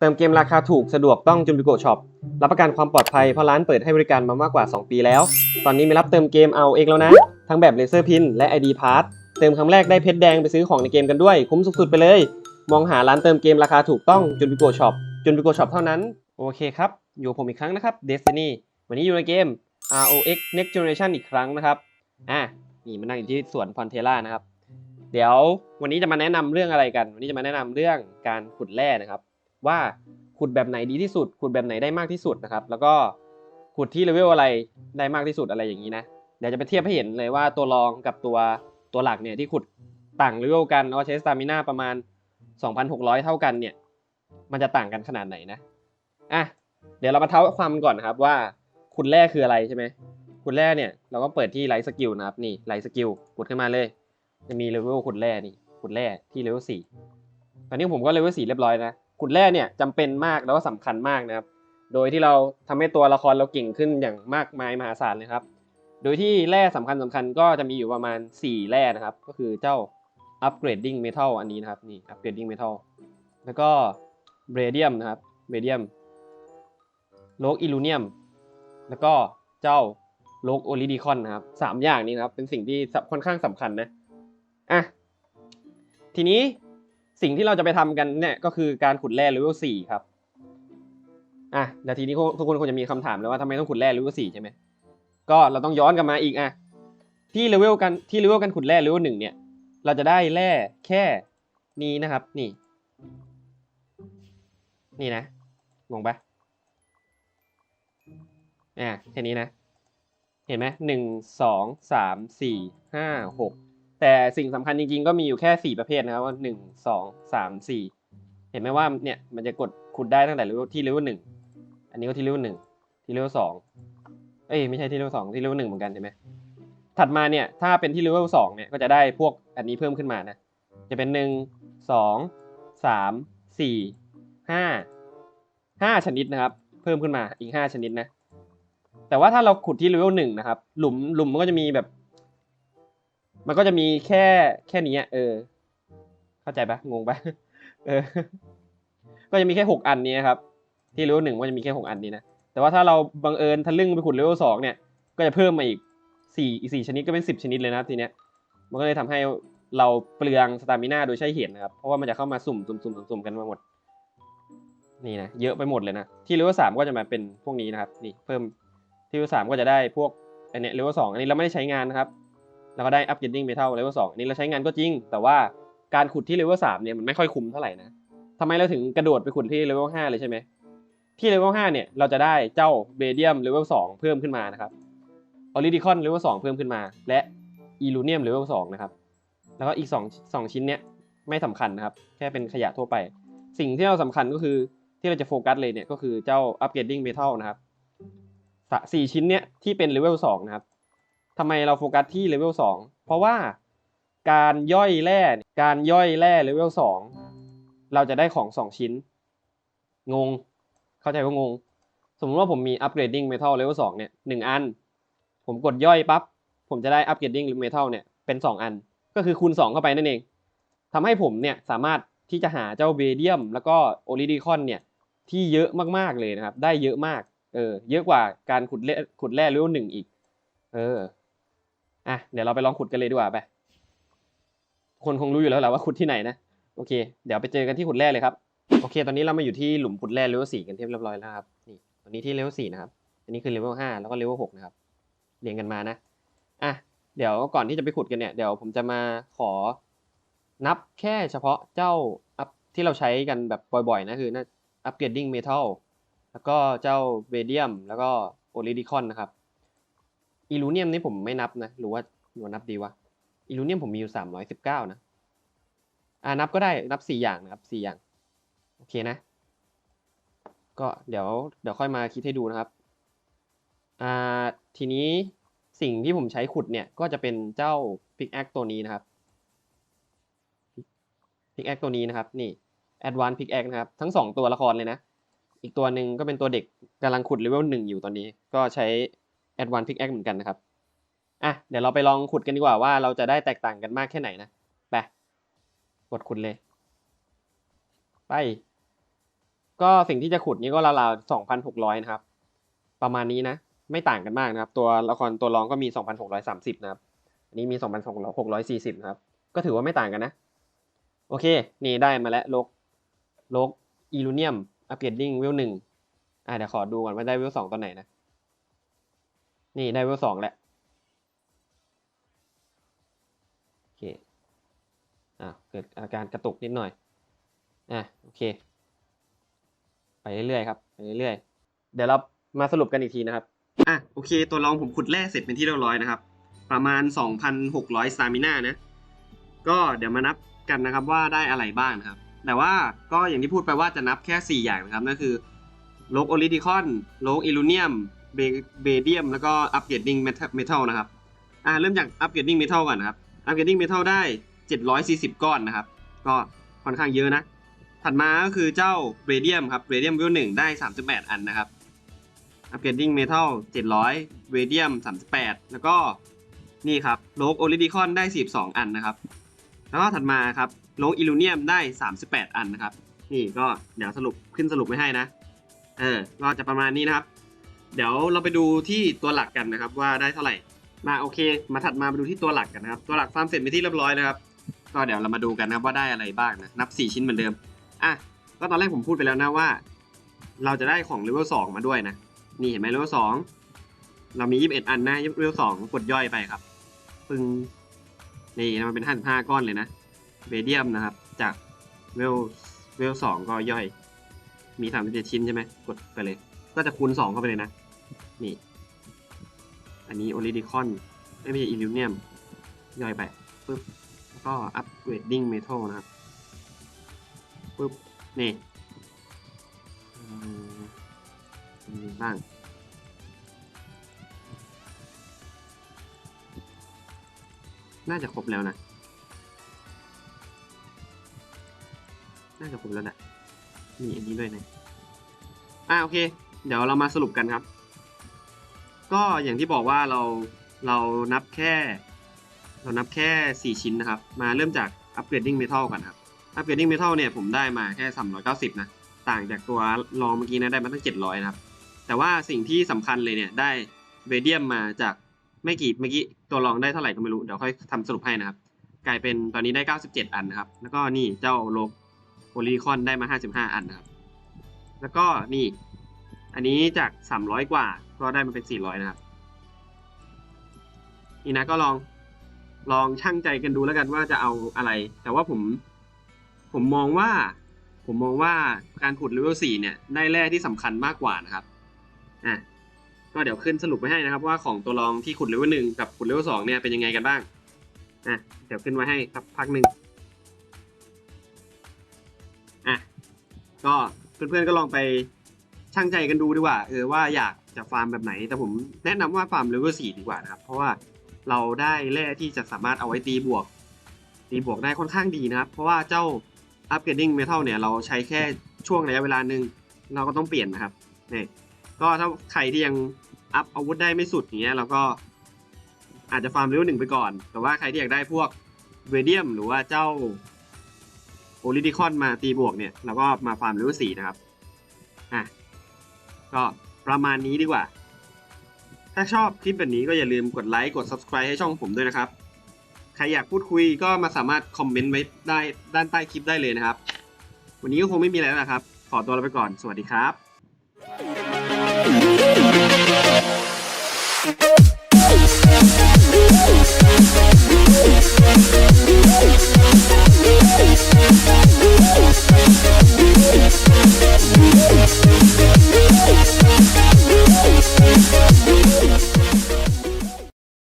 เติมเกมราคาถูกสะดวกต้องจุนบิโกช็อปรับประกันความปลอดภัยเพราะร้านเปิดให้บริการมามากกว่า 2 ปีแล้ว ตอนนี้มีรับเติมเกมเอาเองแล้วนะ ทั้งแบบเลเซอร์พินและ ID p a s s เติมครั้งแรกได้เพชรแดงไปซื้อของในเกมกันด้วย คุ้มสุดๆไปเลย มองหาร้านเติมเกมราคาถูกต้องจุนบิโกช็อปจุนบิโกช็อปเท่านั้น โอเคครับ อยู่ผมอีกครั้งนะครับ Destiny วันนี้อยู่ในเกม ROX Next Generation อีกครั้งนะครับอะนี่มานั่งอยู่ที่สวนพอนเทล่านะครับ เดี๋ยววันนี้จะมาแนะนำเรื่องอะไรกัน วันนี้จะมาแนะนำเรื่องการขุดแร่นะครับ ว่าขุดแบบไหนดีที่สุด ขุดแบบไหนได้มากที่สุดนะครับ แล้วก็ขุดที่เลเวลอะไรได้มากที่สุดอะไรอย่างนี้นะ เดี๋ยวจะไปเทียบให้เห็นเลยว่าตัวรองกับตัวตัวหลักเนี่ยที่ขุดต่างเลเวลกันแล้วใช้สตามิน่าประมาณ 2,600 เท่ากันเนี่ย มันจะต่างกันขนาดไหนนะ อะ เดี๋ยวเรามาเท้าความก่อนครับว่าขุดแร่คืออะไรใช่ไหมขุดแร่เนี่ยเราก็เปิดที่ไลท์สกิลนะครับนี่ไลท์สกิลกดขึ้นมาเลย จะมีเลเวลขุดแร่นี่ขุดแร่ที่เลเวลสี่ตอนนี้ผมก็เลเวลสี่เรียบร้อยนะ ขุดแร่เนี่ยจำเป็นมากแล้วก็สำคัญมากนะครับ โดยที่เราทำให้ตัวละครเราเก่งขึ้นอย่างมากมายมหาศาลเลยครับ โดยที่แร่สำคัญสำคัญก็จะมีอยู่ประมาณ 4 แร่นะครับ ก็คือเจ้า upgrading metal อันนี้นะครับนี่ upgrading metal แล้วก็ radium นะครับ radium โลกอิลูเนียม แล้วก็เจ้าโลกโอลิดิคอนนะครับสามอย่างนี้นะครับ เป็นสิ่งที่ค่อนข้างสำคัญนะอะทีนี้ สิ่งที่เราจะไปทำกันเนี่ยก็คือการขุดแร่เลเวลสี่ครับ อะเดี๋ยวทีนี้ทุกคนคงจะมีคำถามเลยว่าทำไมต้องขุดแร่เลเวลสี่ใช่ไหมก็เราต้องย้อนกลับมาอีกอะที่เลเวลกันที่เลเวลกันขุดแร่เลเวลหนึ่งเนี่ย เราจะได้แร่แค่นี้นะครับ นี่ นี่นะงงปะอะแค่นี้นะ เห็นไหมหนึ่งสองสามสี่ห้าหก แต่สิ่งสำคัญจริงๆ ก็มีอยู่แค่สี่ประเภทนะครับว่าหนึ่งสองสามสี่เห็นไหมว่าเนี่ยมันจะกดขุดได้ตั้งแต่ที่เลเวลหนึ่งอันนี้ก็ที่เลเวลหนึ่งที่เลเวลสองเอ้ยไม่ใช่ที่เลเวลสองที่เลเวลหนึ่งเหมือนกันใช่ไหมถัดมาเนี่ยถ้าเป็นที่เลเวลสองเนี่ยก็จะได้พวกอันนี้เพิ่มขึ้นมานะจะเป็นหนึ่งสองสามสี่ห้าห้าชนิดนะครับ เพิ่มขึ้นมาอีกห้าชนิดนะแต่ว่าถ้าเราขุดที่เลเวลหนึ่งนะครับ หลุมหลุมมันก็จะมีแบบ มันก็จะมีแค่แค่นี้เออ เข้าใจปะงงปะเออ ก็จะมีแค่หกอันนี้ครับ ที่เลเวลหนึ่งก็จะมีแค่หกอันนี้นะ แต่ว่าถ้าเราบังเอิญทะลึ่งไปขุดเลเวลสองเนี่ย ก็จะเพิ่มมาอีกสี่อีกสี่ชนิดก็เป็นสิบชนิดเลยนะทีเนี้ย มันก็เลยทำให้เราเปลืองสตามิน่าโดยใช้เหตุนะครับ เพราะว่ามันจะเข้ามาสุ่มสุ่มสุ่มสุ่มสุ่มกันมาหมด นี่นะ เยอะไปหมดเลยนะ ที่เลเวลสามก็จะมาเป็นพวกนี้นะครับ นี่เพิ่มที่เลเวลสามก็จะได้พวกอันเนี้ยเลเวลสองอันนี้เราไม่ได้ใช้งานนะครับ แล้วก็ได้ upgrading metal เลเวลสองอันนี้เราใช้งานก็จริง แต่ว่าการขุดที่เลเวลสามเนี่ยมันไม่ค่อยคุ้มเท่าไหร่นะทำไมเราถึงกระโดดไปขุดที่เลเวลห้าเลยใช่ไหมที่เลเวลห้าเนี่ยเราจะได้เจ้าเบเดียมเลเวลสองเพิ่มขึ้นมานะครับออริดิคอนเลเวลสองเพิ่มขึ้นมา และอีลูเนียมเลเวลสองนะครับ แล้วก็อีกสองสองชิ้นเนี้ยไม่สำคัญนะครับ แค่เป็นขยะทั่วไป สิ่งที่เราสำคัญก็คือที่เราจะโฟกัสเลยเนี่ยก็คือเจ้า upgrading metal นะครับสี่ชิ้นเนี้ยที่เป็นเลเวลสองนะครับ ทำไมเราโฟกัสที่เลเวลสองเพราะว่าการย่อยแร่การย่อยแร่เลเวลสองเราจะได้ของสองชิ้น งง เข้าใจว่างง สมมติว่าผมมี upgrading metal level 2เนี่ยหนึ่งอัน ผมกดย่อยปั๊บผมจะได้ upgrading metal เนี่ยเป็นสองอัน ก็คือคูณสองเข้าไปนั่นเองทำให้ผมเนี่ยสามารถที่จะหาเจ้าเบเดียม แล้วก็โอลิดิคอนเนี่ยที่เยอะมากๆเลยนะครับ ได้เยอะมาก เออ เยอะกว่าการขุดแร่ขุดแร่เลเวลหนึ่งอีก เออ อะเดี๋ยวเราไปลองขุดกันเลยดีกว่าไป คนคงรู้อยู่แล้วแหละว่าขุดที่ไหนนะ โอเค เดี๋ยวไปเจอกันที่ขุดแร่เลยครับ โอเค ตอนนี้เรามาอยู่ที่หลุมขุดแร่เลเวลสี่กันเรียบร้อยแล้วครับ นี่ ตอนนี้ที่เลเวลสี่นะครับ อันนี้คือเลเวลห้าแล้วก็เลเวลหกนะครับ เรียงกันมานะ อะ เดี๋ยวก่อนที่จะไปขุดกันเนี่ย เดี๋ยวผมจะมาขอ นับแค่เฉพาะเจ้าอัพที่เราใช้กันแบบบ่อยๆ นะคือนะ upgrading metal แล้วก็เจ้าเ a เดียม แล้วก็โอลิดิคอนนะครับ อีลูเนียมนี่ผมไม่นับนะหรือว่าหนูนับดีวะอีลูเนียมผมมีอยู่สามร้อยสิบเก้านะอ่านับก็ได้นับสี่อย่างนะครับสี่อย่าง โอเคนะ ก็เดี๋ยวเดี๋ยวค่อยมาคิดให้ดูนะครับอ่าทีนี้สิ่งที่ผมใช้ขุดเนี่ยก็จะเป็นเจ้า pickaxe ตัวนี้นะครับ pickaxe ตัวนี้นะครับนี่ advanced pickaxe นะครับ ทั้งสองตัวละครเลยนะ อีกตัวหนึ่งก็เป็นตัวเด็กกำลังขุดเลเวลหนึ่งอยู่ตอนนี้ ก็ใช้ advanced pickaxe เหมือนกันนะครับอะเดี๋ยวเราไปลองขุดกันดีกว่าว่าเราจะได้แตกต่างกันมากแค่ไหนนะไปกดขุดเลย ไป ก็สิ่งที่จะขุดนี้ก็ราวๆสองพันหกร้อยนะครับ ประมาณนี้นะ ไม่ต่างกันมากนะครับ ตัวละครตัวรองก็มีสองพันหกร้อยสามสิบนะครับ อันนี้มีสองพันหกร้อยสี่สิบนะครับ ก็ถือว่าไม่ต่างกันนะ โอเค นี่ได้มาแล้วโลกโลกอีลูเนียมอัปเกรดดิ้งเวลหนึ่งอะเดี๋ยวขอดูก่อนว่าได้เวลสองตอนไหนนะ นี่ได้เวลสองแหล้วโอเคอะเกิดอาการกระตุกนิดหน่อยอะโอเค ไปเรื่อยๆครับไปเรื่อยๆเดี๋ยวเรามาสรุปกันอีกทีนะครับอะโอเค ตัวรองผมขุดแร่เสร็จเป็นที่เรียบร้อยนะครับ ประมาณ 2,600สตามิน่านะ ก็เดี๋ยวมานับกันนะครับว่าได้อะไรบ้างนะครับ แต่ว่าก็อย่างที่พูดไปว่าจะนับแค่ 4 อย่างนะครับนั่นคือโลกโอลิดิคอนโลกอิลูเนียมเบเดียมแล้วก็อัปเกรดดิ้งเมทัลนะครับอ่าเริ่มจากอัปเกรดดิ้งเมทัลก่อนนะครับอัปเกรดดิ้งเมทัลได้ 740 ก้อนนะครับ ก็ค่อนข้างเยอะนะ ถัดมาก็คือเจ้าเรเดียมครับเรเดียมวิวหนึ่งได้ 38 อันนะครับอัปเกรดดิ้งเมทัล700เรเดียม 38 แล้วก็นี่ครับโลกโอลิดิคอนได้ 42 อันนะครับ แล้วก็ถัดมาครับโลกอิลูเนียมได้ 38 อันนะครับ นี่ก็เดี๋ยวสรุปขึ้นสรุปไว้ให้นะ เออ ก็จะประมาณนี้นะครับ เดี๋ยวเราไปดูที่ตัวหลักกันนะครับ ว่าได้เท่าไหร่ มาโอเค มาถัดมาไปดูที่ตัวหลักกันนะครับ ตัวหลักฟาร์มเสร็จไปที่เรียบร้อยนะครับ ก็เดี๋ยวเรามาดูกันนะครับว่าได้อะไรบ้างนะ นับ 4 ชิ้นเหมือนเดิม อะ ก็ตอนแรกผมพูดไปแล้วนะว่า เราจะได้ของเลเวล2มาด้วยนะ นี่เห็นไหมเลเวล2เรามี 21 อันนะเลเวล2กดย่อยไปครับ ปึงนี่มันเป็น 55 ก้อนเลยนะเบเดียมนะครับ จากเวลเวล2ก็ย่อย มี 37 ชิ้นใช่ไหม กดไปเลย ก็จะคูณ 2 เข้าไปเลยนะ นี่ อันนี้โอลิดิคอนไม่ใช่อิลิวเนียมย่อยไปปึ๊บแล้วก็อัปเกรดดิ้งเมทัลนะครับปึ๊บนี่อืมมีบ้างน่าจะครบแล้วนะ น่าจะครบแล้วแหละมีอันนี้ด้วยนะ อ่าโอเค เดี๋ยวเรามาสรุปกันครับ ก็อย่างที่บอกว่าเราเรานับแค่ เรานับแค่ 4 ชิ้นนะครับ มาเริ่มจาก upgrading metal ก่อนครับ upgrading metal เนี่ยผมได้มาแค่ 390 นะ ต่างจากตัวรองเมื่อกี้นะได้มาตั้ง 700 นะครับ แต่ว่าสิ่งที่สำคัญเลยเนี่ยได้เ a เดียมมาจากไม่กี่เมื่อกี้ตัวรองได้เท่าไหร่ก็ไม่รู้ เดี๋ยวค่อยทำสรุปให้นะครับ กลายเป็นตอนนี้ได้ 97 อันนะครับ แล้วก็นี่เจ้าโลกโพลีคอนได้มา 55 อันนะครับ แล้วก็นี่ อันนี้จาก 300 กว่า ก็ได้มาเป็น 400 นะครับนี่นะก็ลองลองช่างใจกันดูแล้วกันว่าจะเอาอะไร แต่ว่าผมผมมองว่า ผมมองว่าการขุดเลเวล4เนี่ย ได้แร่ที่สำคัญมากกว่านะครับอะก็เดี๋ยวขึ้นสรุปไว้ให้นะครับ ว่าของตัวรองที่ขุดเลเวลหนึ่งกับขุดเลเวลสองเนี่ยเป็นยังไงกันบ้างอะเดี๋ยวขึ้นไว้ให้ครับพักหนึ่งอะก็เพื่อนๆก็ลองไป ช่างใจกันดูดีกว่าเออว่าอยากจะฟาร์มแบบไหน แต่ผมแนะนำว่าฟาร์มเลเวลสี่ดีกว่านะครับ เพราะว่าเราได้แร่ที่จะสามารถเอาไว้ตีบวก ตีบวกได้ค่อนข้างดีนะครับ เพราะว่าเจ้า upgrading metal เนี่ยเราใช้แค่ช่วงระยะเวลาหนึ่งเราก็ต้องเปลี่ยนนะครับนี่ก็ถ้าใครที่ยังอัพอาวุธได้ไม่สุดอย่างเงี้ยเราก็อาจจะฟาร์มเลเวลหนึ่งไปก่อน แต่ว่าใครที่อยากได้พวกเวเดียมหรือว่าเจ้าโอลิดิคอนมาตีบวกเนี่ยเราก็มาฟาร์มเลเวลสี่นะครับอะ ก็ประมาณนี้ดีกว่า ถ้าชอบคลิปแบบนี้ก็อย่าลืมกดไลค์กด subscribe ให้ช่องผมด้วยนะครับ ใครอยากพูดคุยก็มาสามารถคอมเมนต์ไว้ได้ด้านใต้คลิปได้เลยนะครับ วันนี้ก็คงไม่มีอะไรแล้วนะครับ ขอตัวลาไปก่อน สวัสดีครับ